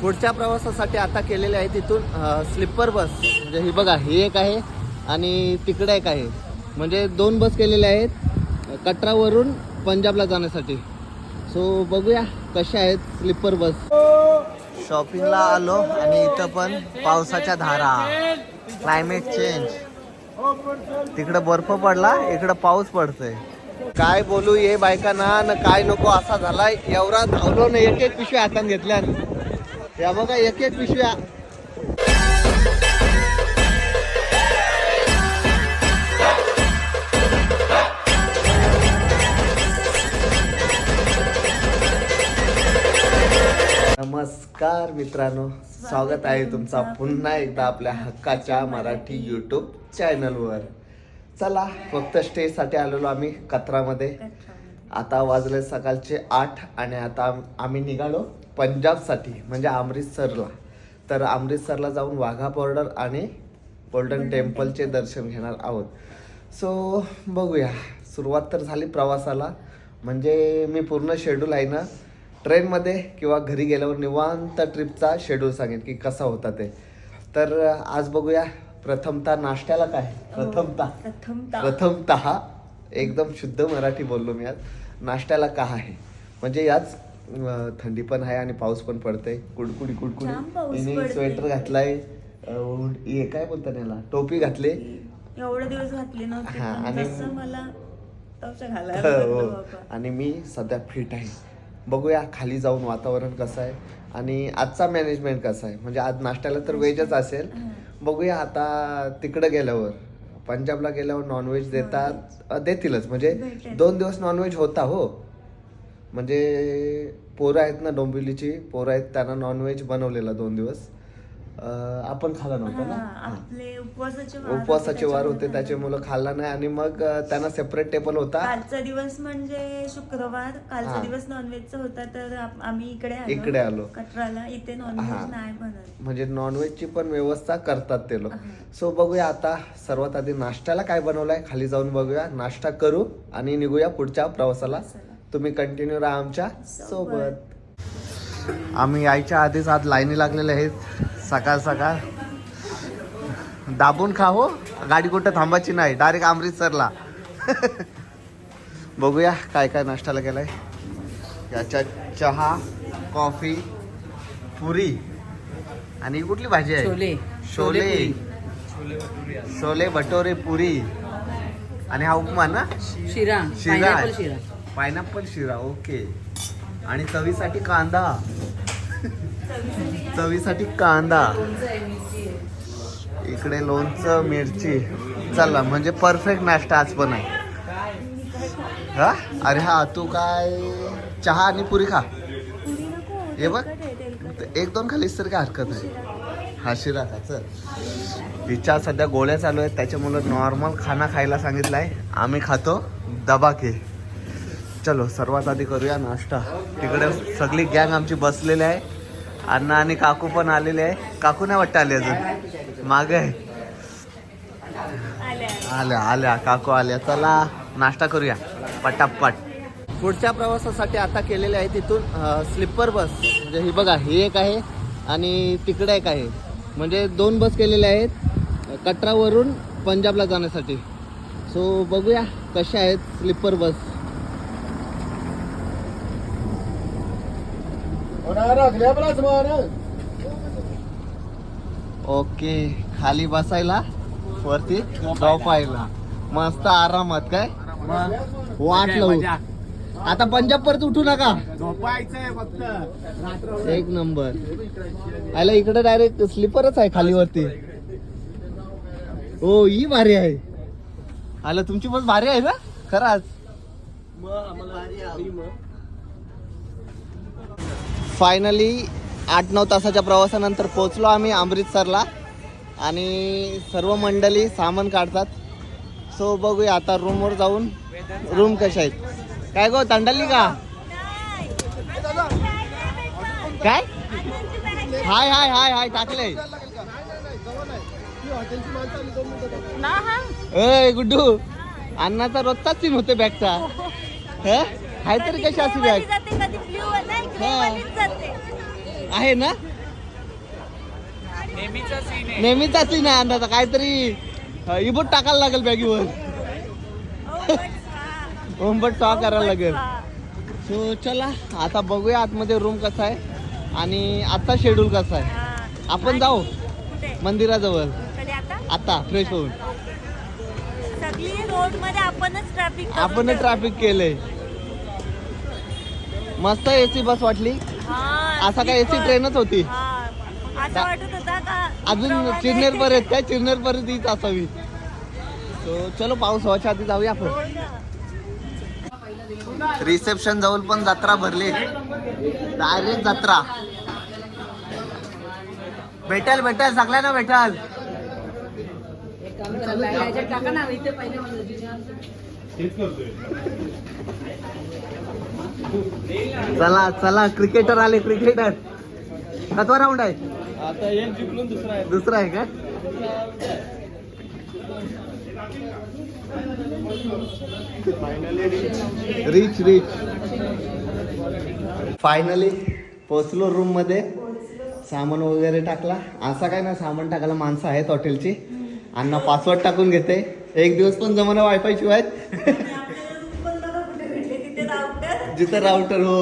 पुढच्या प्रवासासाठी आता केलेले आहे तिथून स्लीपर बस. म्हणजे ही बघा ही एक आहे आणि तिकडे एक आहे. म्हणजे दोन बस केलेले आहेत कटरावरून पंजाबला जाण्यासाठी. सो बघूया कशा आहेत स्लीपर बस. शॉपिंगला आलो आणि इथं पण पावसाच्या धारा. क्लायमेट चेंज तिकडं बर्फ पडला इकडं पाऊस पडतोय. काय बोलू ये बायकांना न काय नको असा झालाय. एवढा धावलो ना एक एक पिशव्या हातात घेतल्या या बघा एक एक पिशव्या. नमस्कार मित्रांनो स्वागत आहे तुमचा पुन्हा एकदा आपल्या हक्काच्या मराठी यूट्यूब चॅनलवर चला फक्त स्टेजसाठी आलेलो आम्ही कत्रामध्ये. आता वाजले सकाळचे आठ आणि आता आम- आम्ही निघालो पंजाबसाठी म्हणजे अमृतसरला. तर अमृतसरला जाऊन वाघा बॉर्डर आणि गोल्डन टेम्पलचे दर्शन घेणार आहोत. सो बघूया. सुरुवात तर झाली प्रवासाला. म्हणजे मी पूर्ण शेड्यूल आहे ना ट्रेनमध्ये किंवा घरी गेल्यावर निवांत ट्रिपचा शेड्यूल सांगेन की कसा होता ते. तर आज बघूया प्रथमतः नाश्त्याला काय? प्रथमतः. प्रथमतः. प्रथमतः एकदम शुद्ध मराठी बोललो मी आज. नाश्त्याला का आहे? म्हणजे याच थंडी पण आहे आणि पाऊस पण पडतंय. कुडकुडी कुडकुडी. स्वेटर घातलाय हे काय बोलतात याला टोपी घातली? एवढे दिवस घातले नव्हते हा, आणि- हो. आणि मी सध्या फिट आहे. बघूया खाली जाऊन वातावरण कसं आहे आणि आजचा मॅनेजमेंट कसा आहे? म्हणजे आज नाश्त्याला तर व्हेजच असेल. बघूया आता तिकडं गेल्यावर. पंजाबला गेल्यावर नॉनव्हेज देतात. देतीलच. म्हणजे. दोन दिवस नॉनव्हेज होता हो. म्हणजे पोरं आहेत ना डोंबिवलीची. पोरं आहेत त्यांना नॉनव्हेज बनवलेला दोन दिवस. आपण खाला नव्हता ना. आपले उपवासाचे वार उपवासाचे वार होते त्याच्यामुळे त्याचे मुलं खाल्ला नाही आणि मग त्यांना सेपरेट टेबल होता कालचा दिवस म्हणजे शुक्रवार. कालचा दिवस नॉनव्हेजचा होता तर आम्ही इकडे आलो इकडे आलो. कटराला इथे. नॉनव्हेज नाही बनत म्हणजे नॉनव्हेजची पण व्यवस्था करतात ते लोक. सो बघूया आता सर्वात आधी नाश्त्याला काय बनवलंय खाली जाऊन बघूया नाश्ता करू आणि निघूया पुढच्या प्रवासाला. तुम्ही कंटिन्यू राहा आमच्यासोबत. सोबत आम्ही यायच्या आधीच आज लाईनी लागलेल्या आहेत सकाळ सकाळ. दाबून खा हो. गाडी कुठं थांबायची नाही. डायरेक्ट अमृतसरला. बघूया काय काय नाश्त्याला केलाय. याच्यात चहा कॉफी पुरी. आणि कुठली भाजी आहे? छोले. शोले शोले भटोरे पुरी. आणि हा उपमा ना? शिरा. शिरा. पायनॅपल शिरा. ओके. आणि चवीसाठी कांदा. चवीसाठी कांदा. इकडे लोणचं मिरची. चला म्हणजे परफेक्ट नाश्ता आज पण आहे. हा? अरे हा तू काय चहा आणि पुरी खा? हे बघ. एक दोन खालीच तर काय हरकत आहे हा शिरा खा चल. तिच्या सध्या गोळ्या चालू आहेत त्याच्यामुळे नॉर्मल खाना खायला सांगितलं आहे आम्ही खातो दबाके चलो सर्वात आधी करूया नाश्ता. तिकडे सगळी गँग आमची बसलेली आहे. अण्णा आणि काकू पण आलेले आहे. काकू नाही वाटतं आले अजून? मागे आहे. आल्या आल्या. आल्या काकू आल्या. चला नाश्ता करूया. पटापट. पुढच्या प्रवासासाठी आता केलेले आहे तिथून स्लीपर बस. म्हणजे ही बघा ही एक आहे आणि तिकडे एक आहे. म्हणजे दोन बस केलेले आहेत कटरावरून पंजाबला जाण्यासाठी. सो बघूया कशा आहेत स्लीपर बस. ओके खाली बसायला वरती झोपायला मस्त आरामात काय? वाट लावू. आता पंजाब परत उठू नका. झोपायचंय फक्त. एक नंबर. आला इकडे डायरेक्ट स्लीपरच आहे खाली वरती. हो ही भारी आहे. आला तुमची बस भारी आहे ना? खरंच. फायनली आठ नऊ तासाच्या प्रवासानंतर पोहोचलो आम्ही अमृतसरला. आणि सर्व मंडळी सामान काढतात. सो बघूया आता रूमवर जाऊन रूम कशा आहेत. काय गो तंडली का? काय? हाय हाय हाय हाय टाकले. ए गुड्डू अण्णाचा रोजचाच सीन होते बॅगचा. हे हाय तरी कशी अशी बॅग? हा. आहे ना? नेहमीचा सीन आहे. आहे अंदाजा काहीतरी इबोट टाकायला लागेल बॅगीवर. ओमबट सॉ करायला लागेल. सो चला आता बघूया आतमध्ये रूम कसा आहे आणि आता शेड्यूल कसा आहे. आपण जाऊ मंदिराजवळ. आता? आता फ्रेश होऊन. सगळी रोडमध्ये आपणच ट्रॅफिक आपण ट्रॅफिक केलंय. मस्त एसी बस वाटली. असा काय एसी ट्रेनच होती. असं वाटत होता का अजून चिरनेर पर्यंत काय चिरनेर पर्यंत हीच असावी. तो चलो पाऊस व्हायच्या आधी जाऊया आपण. ना. रिसेप्शन जवळ पण जत्रा भरली. डायरेक्ट जत्रा. भेटेल भेटेल सगळ्यांना भेटेल. चला चला क्रिकेटर आले क्रिकेटर कतवा राऊंड आहे? आता एक जिंकून दुसरा आहे. दुसरा आहे का? रिच रिच फायनली पोचलो रूममध्ये सामान वगैरे टाकला. असा काय ना सामान टाकायला माणसं आहेत हॉटेलची अण्णा पासवर्ड टाकून घेते. एक दिवस पण जमाना वायफाय शिवाय. जिथं राउटर हो.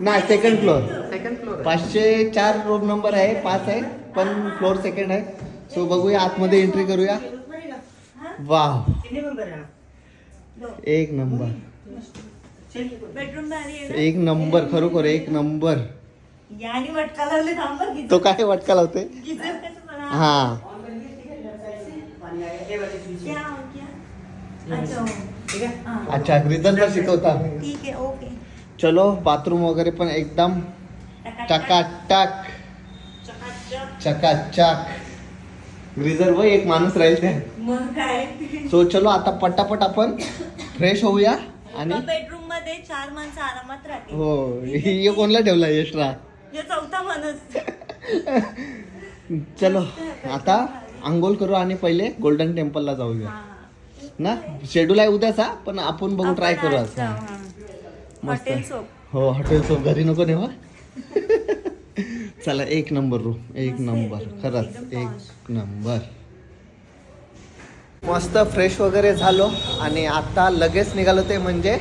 नाही सेकंड फ्लोअर सेकंड फ्लोर पाचशे चार रूम नंबर आहे पाच आहे पण फ्लोअर सेकंड आहे. सो बघूया आतमध्ये एंट्री करूया. वा एक नंबर बेडरूम ना एक नंबर खरोखर एक नंबर याने वटका लावले थांबा की. तो काय वाटका लावते हा. क्या हो, क्या? अच्छा हो. हा. अच्छा रिझल्ट शिकवता. ठीक आहे ओके. चलो बाथरूम वगैरे पण एकदम चकाटक चकाचक. चकाचक. रिझर्व एक माणूस राहील त्या सो चलो आता पटापट आपण फ्रेश होऊया आणि बेडरूममध्ये चार माणसं आरामात राहतील. हो हे कोणला ठेवला एक्स्ट्रा हे चौथा माणूस. चलो आता आंघोळ करू आणि पहिले गोल्डन टेम्पलला जाऊया. हा. ना? शेड्यूल आहे उद्याचा पण आपण बघू ट्राय करू आज हा. हा. मस्त. हॉटेल सोप हो हॉटेल सोप घरी नको नेवा चला एक नंबर रूम एक नंबर खरंच एक नंबर मस्त फ्रेश वगैरे झालो आणि आता लगेच निघालो ते म्हणजे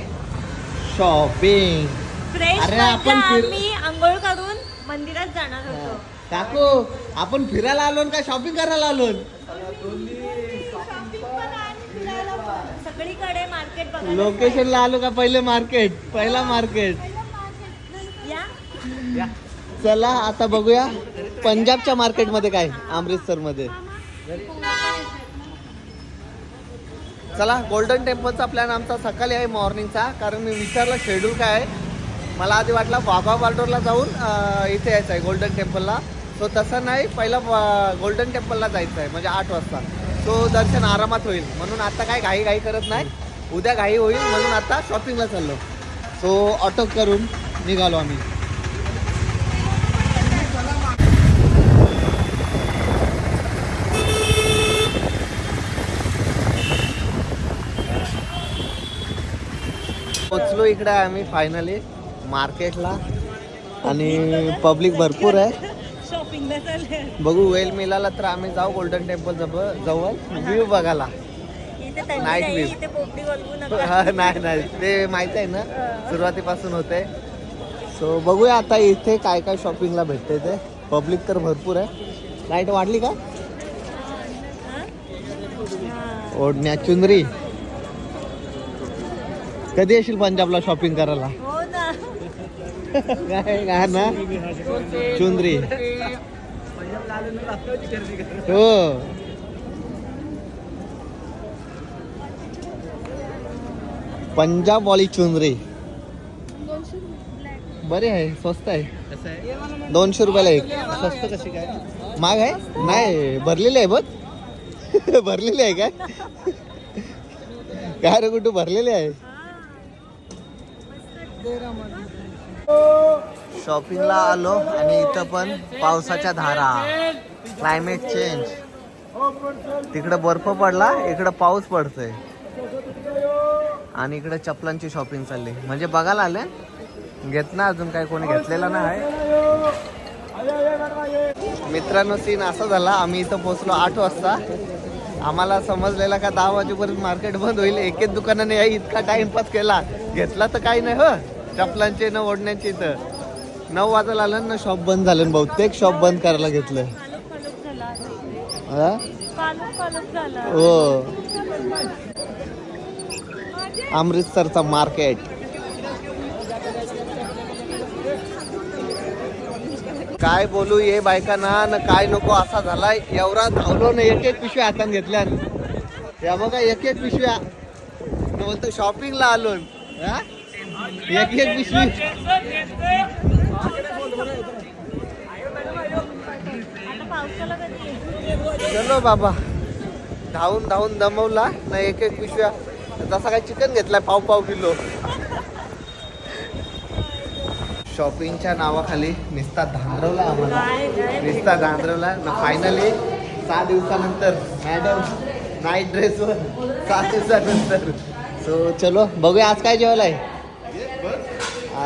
शॉपिंग फ्रेश अरे, म्हणजे आपण फिर- आम्ही आंघोळ करून मंदिरात जाणार होतो. काकू आपण फिरायला आलो का शॉपिंग करायला आलो? सगळीकडे मार्केट बघा लोकेशनला आलो का? पहिले मार्केट पहिला मार्केट या. चला आता बघूया पंजाबच्या मार्केटमध्ये काय? अमृतसरमध्ये. चला गोल्डन टेम्पलचा प्लॅन आमचा सकाळी आहे मॉर्निंगचा कारण मी विचारलं शेड्यूल काय आहे? मला आधी वाटलं वाघा बार्डरला जाऊन इथे यायचं आहे गोल्डन टेम्पलला सो तसं नाही. पहिला गोल्डन टेम्पलला जायचं आहे. म्हणजे आठ वाजता. तो दर्शन आरामात होईल. म्हणून आता काय घाई घाई करत नाही. उद्या घाई होईल म्हणून आता शॉपिंगला चाललो. सो ऑटो करून निघालो आम्ही. पोचलो इकडे आम्ही फायनली मार्केटला आणि पब्लिक भरपूर आहे. बघू वेल मिळाला तर आम्ही जाऊ गोल्डन टेम्पल जवळ. व्ह्यू बघायला. थंडी Night नाही हा, नाही नाही. ते माहीत आहे ना सुरुवातीपासून होते सो बघूया आता इथे काय काय शॉपिंगला भेटते ते. पब्लिक तर भरपूर आहे. लाइट वाढली का. ओढण्या चुंदरी कधी येशील पंजाबला शॉपिंग करायला? हो काय ना? चुंदरी हो. पंजाब वाली चुनरी. बरे आहे स्वस्त आहे. दोनशे रुपयाला एक. स्वस्त कशी काय? महाग आहे? नाही भरलेली आहे बघ. भरलेली आहे काय? काय रे कुठं भरलेली आहे? शॉपिंगला आलो आणि इथं पण पावसाच्या धारा. क्लायमेट चेंज तिकडं बर्फ पडला इकडं पाऊस पडतोय. आणि इकडे चपलांची शॉपिंग चालली. म्हणजे बघायला आले? घेत ना अजून काय कोणी घेतलेला नाही. मित्रांनो सीन असा झाला. आम्ही इथं पोहोचलो आठ वाजता. आम्हाला समजलेला का दहा वाजेपर्यंत मार्केट बंद होईल? एक एक दुकानाने इतका टाइमपास केला. घेतला तर काही नाही हो. चपलांचे न ओढण्याचे इथं. नऊ वाजायला आलं ना शॉप बंद झालं बहुतेक. शॉप बंद करायला घेतलं हा? हो. अमृतसरचा मार्केट काय बोलू ये बायकांना ना काय नको असा झालाय. एवढा धावलो ना एक एक पिशव्या हातात घेतल्या या बघा एक एक पिशव्या बोलतो शॉपिंगला आलो एक एक पिशवी. चलो बाबा. धावून धावून दमवला. ना एक एक पिशव्या. जसा काय चिकन घेतलाय पाव पाव किलो. शॉपिंगच्या नावाखाली निस्ता धांदरवला आम्हाला. निस्ता धांदरवला. ना फायनली सहा दिवसानंतर मॅडम नाईट ड्रेसवर सहा दिवसानंतर. सो चलो बघूया आज काय जेवायला आहे.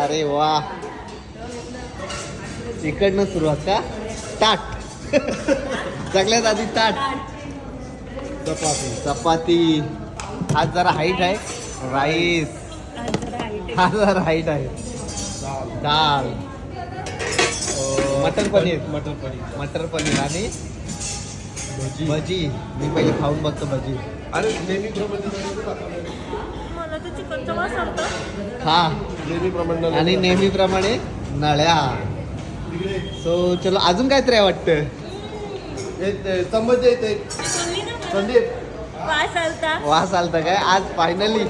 अरे वा. इकडनं सुरुवात का? ताट. सगळ्यात आधी ताट. चपाती. चपाती. आज जरा हाईट आहे. राईस हा जरा हाईट आहे. दाल. मटर पनीर. मटर पनीर. मटर पनीर आणि भजी. मी पहिले खाऊन बघतो भजी. अरे नेहमीप्रमाणे आणि नेहमीप्रमाणे नळ्या. सो चलो अजून काय तरी वाटतं? चम्मच येते संदीप वास आलता. काय? आज फायनली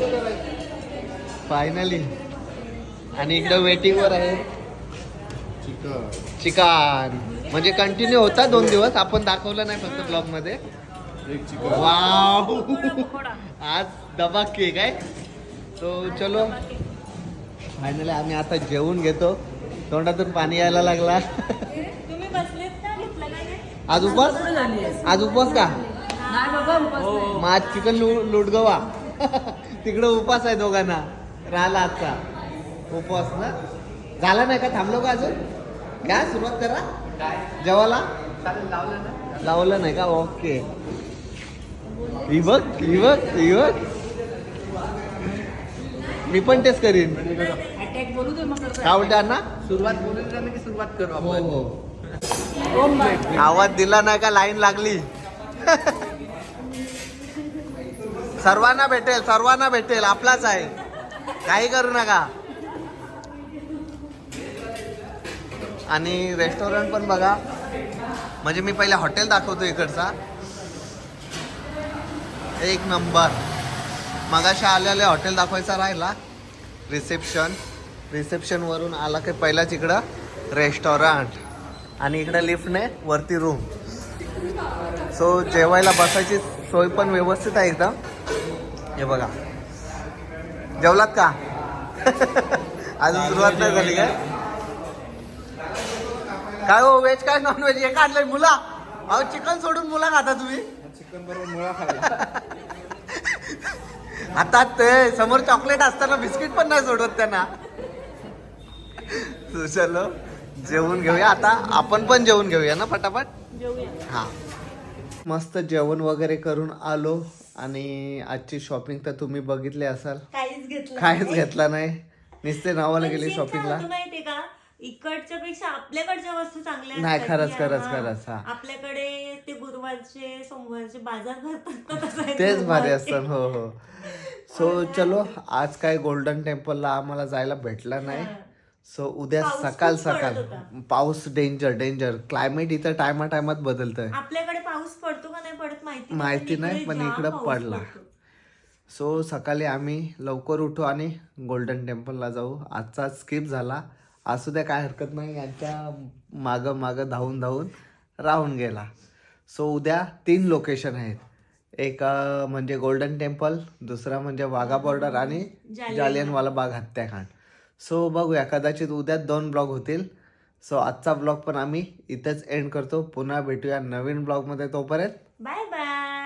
फायनली आणि इकडं वेटिंगवर आहे. चिकन. चिकन. म्हणजे कंटिन्यू होता दोन दिवस. आपण दाखवलं नाही फक्त ब्लॉगमध्ये. एक चिकन. वाव आज दबाक केक आहे तो चलो. फायनली आम्ही आता जेवून घेतो. तोंडातून पाणी यायला लागला. तुम्ही बसलेत का? घेतला काय आज उपवास? आज उपवास का? मग आज चिकन लूट गवा तिकडं उपवास आहे दोघांना. राहिला आजचा. उपवास ना? झाला नाही का? थांबलो का अजून? काय सुरुवात करा. जेवायला? लावलं नाही का? ओके. ही बघ ही बघ ही बघ. मी पण तेच करीन. काय बोलते ना सुरुवात बोलून की सुरुवात करू हो हो. आवाज दिला नाही का लाईन लागली? सर्वांना भेटेल सर्वांना भेटेल आपलाच आहे. काही करू नका. आणि रेस्टॉरंट पण बघा. म्हणजे मी पहिले हॉटेल दाखवतो इकडचा. एक नंबर मगाशी आलेले हॉटेल दाखवायचा राहिला. रिसेप्शन रिसेप्शनवरून आला की पहिलाच इकडं रेस्टॉरंट आणि इकडं लिफ्टने वरती रूम सो जेवायला बसायची सोय पण व्यवस्थित आहे एकदम. हे बघा. जेवलात का? अजून सुरुवात नाही झाली काय? काय हो व्हेज काय नॉन व्हेज हे काढलंय मुला. अहो चिकन सोडून मुला खाता तुम्ही. चिकन बरोबर मुळा खायला. आता ते समोर चॉकलेट असताना बिस्किट पण नाही सोडत त्यांना. चलो जेवून घेऊया. आता आपण पण जेवून घेऊया ना पटापट? जेवूया. हा. मस्त जेवण वगैरे करून आलो आणि आजची शॉपिंग तर तुम्ही बघितले असाल. काहीच घेतलं नाही. नुसते नावाला पण गेली शॉपिंगला इकडच्या पेक्षा आपल्याकडच्या वस्तू चांगल्या नाही, खरंच, खरंच, खरंच, हा. आपल्याकडे ते गुरुवारचे सोमवारचे बाजार भरतात तेच भारी. असतात हो हो. सो चलो आज काय गोल्डन टेम्पलला आम्हाला जायला भेटला नाही. सो उद्या पाऊस सकाळ पडत सकाळ. होता. पाऊस डेंजर डेंजर क्लायमेट इथं टायमा टायमात बदलतंय. आपल्याकडे पाऊस पडतो का नाही पडत माहिती माहिती नाही, पण जाम इकडं पाऊस पडला. पडतो. सो सकाळी आम्ही लवकर उठू आणि गोल्डन टेम्पलला जाऊ. आजचा स्किप झाला. असू द्या काय हरकत नाही. यांच्या मागं मागं धावून धावून राहून गेला. सो उद्या तीन लोकेशन आहेत. एक अं, म्हणजे गोल्डन टेम्पल दुसरा म्हणजे वाघा बॉर्डर आणि जालियन- जालियनवाला बाग हत्याकांड. सो बघूया कदाचित उद्या दोन ब्लॉग होतील. सो आजचा ब्लॉग पण आम्ही इथेच एंड करतो. पुन्हा भेटूया नवीन ब्लॉगमध्ये तोपर्यंत. Bye bye